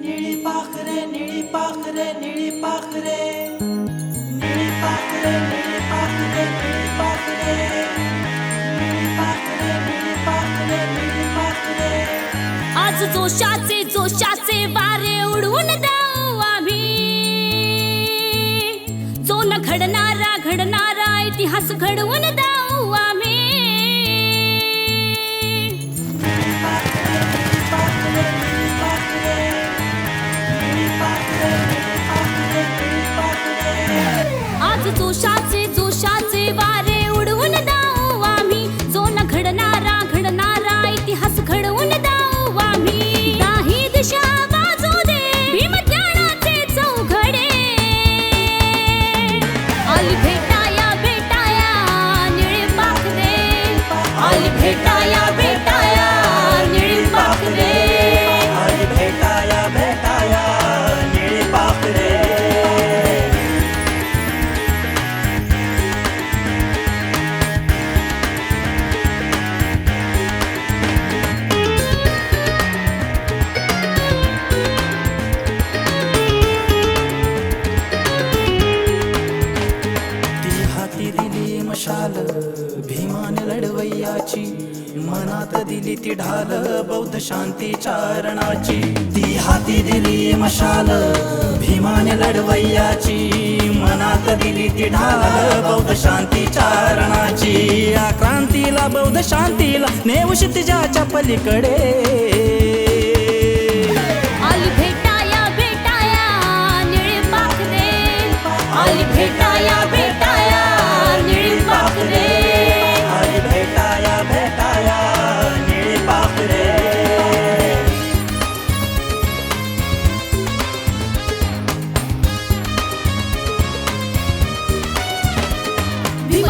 निळी पाखरे निळी पाखरे निळी पाखरे. निळी पाखरे निळी पाखरे निळी पाखरे. निळी पाखरे निळी पाखरे निळी पाखरे. आज जोशाचे जोशाचे वारे उडवून जाऊ आम्ही. जो न घडणारा घडणारा इतिहास घडवून Artı tuşa मनात दिली ती ढाल बौद्ध शांती चारणाची. ती हाती दिली मशाल भीमाने लढवय्याची. मनात दिली ती ढाल बौद्ध शांती चारणाची. या क्रांतीला बौद्ध शांतीला नेऊ क्षितिजाच्या पलीकडे.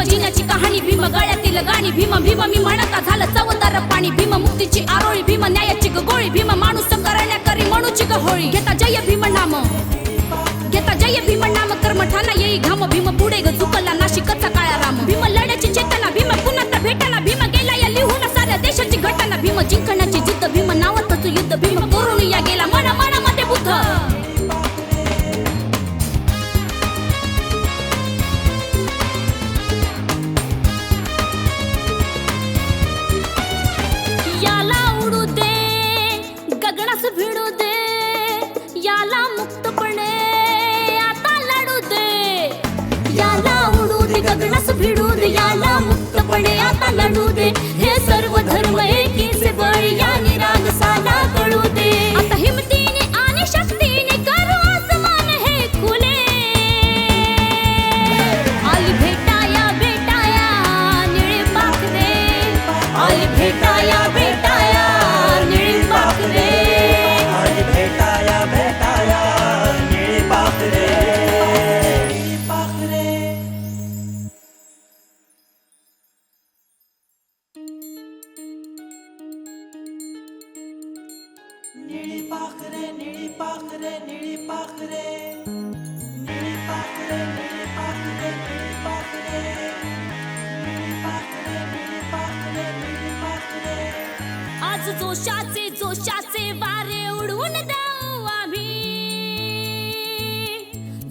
भीम जिन्याची कहाणी भीम गळ्यातील गाणी भीम भीम मी म्हणता झालं चवदार पाणी भीम मुक्तीची आरोळी भीम न्यायाची ग गोळी भीम माणूस करण्या करी म्हणूची ग होळी. घेता जय भीम नाम घेता जय भीम नाम कर्मठाना येई घाम भीम पुढे ग निळी पाखरे निळी पाखरे निळी पाखरे. निळी पाखरे निळी पाखरे निळी पाखरे. निळी पाखरे निळी पाखरे निळी पाखरे. आज जोशाचे जोशाचे वारे उडवून जाऊ आम्ही.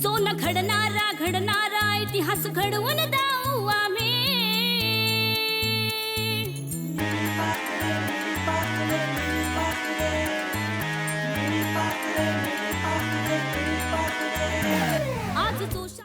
जो न घडणारा घडणारा इतिहास घडवून जाऊ